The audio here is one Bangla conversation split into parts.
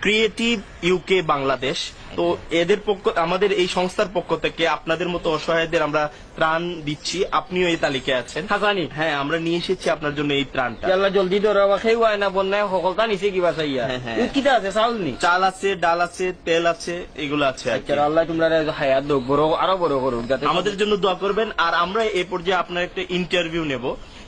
creative UK Bangladesh তো এদের পক্ষ আমাদের এই সংস্থার পক্ষ থেকে আপনাদের মতো অসহায়দের আমরা ত্রাণ দিচ্ছি। আপনিও এই তালিকায় আছেন। হাসানি। হ্যাঁ আমরা নিয়ে এসেছি আপনার জন্য এই ত্রাণটা। ইয়াল্লা জলদি ধরা খেয়ে হয় না বন্যায় সকলটা নিচে কিবা চাইয়া হ্যাঁ, হ্যাঁ। কিতা আছে চাউল নি? চাল আছে ডাল আছে তেল আছে এগুলো আছে আর কি। আচ্ছা আল্লাহ তোমরা হায়াত দোক বড় আরও বড় করুক আমাদের জন্য দোয়া করবেন। আর আমরা এ পর্যায়ে আপনার একটা ইন্টারভিউ নেব।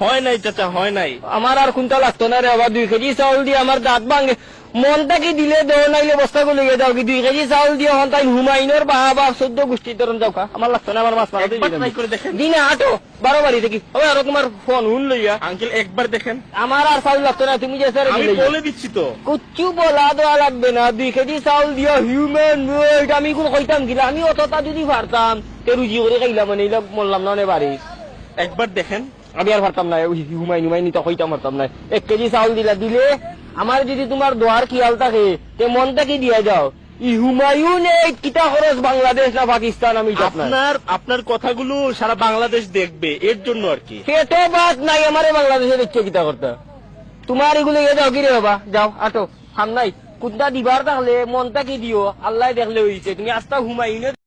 হয় নাই চাচা হয় নাই। আমার আর কোনটা লাগতো না রে আবার দুই কেজি চাউল দিয়ে আমার দাঁত ভাঙে। মনটা কি দিলে দেও নাইলে বস্তা গুলো গিয়ে যাও কি দুই কেজি চাউল দিয়ে হন তাই হুমায়ুনের বা বা চোদ্দ গোষ্ঠীর ধরন যাও কা। আমার লাগতো না আমার মাছ মারা। দিনে আটো বারো বাড়ি থেকে হবে আর তোমার ফোন হুন লইয়া আঙ্কেল একবার দেখেন। আমার আর চাউল লাগতো না তুমি যে স্যার আমি বলে দিচ্ছি তো। কুচ্ছু বলা দেওয়া লাগবে না দুই কেজি চাউল দিয়া হিউম্যান ওয়েট আমি কোন কইতাম গিলা আমি অতটা যদি পারতাম তে রুজি করে খাইলাম মানে এইলা মরলাম না অনেক বাড়ি একবার দেখেন। আমি আর পারতাম না হুমাই নুমাই নিতে কইতাম পারতাম না। এক কেজি চাউল দিলা দিলে আমার যদি তোমার দোয়ার খেয়াল থাকে তে মনটা কি দিয়া যাও। হুমায়ুন বাংলাদেশ না পাকিস্তান আমি আপনার আপনার কথাগুলো সারা বাংলাদেশ দেখবে এর জন্য আর কি। পেটে বাদ নাই আমারে বাংলাদেশের ইচ্ছে কিতা করতে। তোমার এগুলো ইয়ে যাও কি রে বাবা? যাও আটো হাম নাই। কুন্তা দিবার থাকলে মনটা কি দিও আল্লাহ দেখলে হইছে। তুমি আস্তা হুমায়ুনের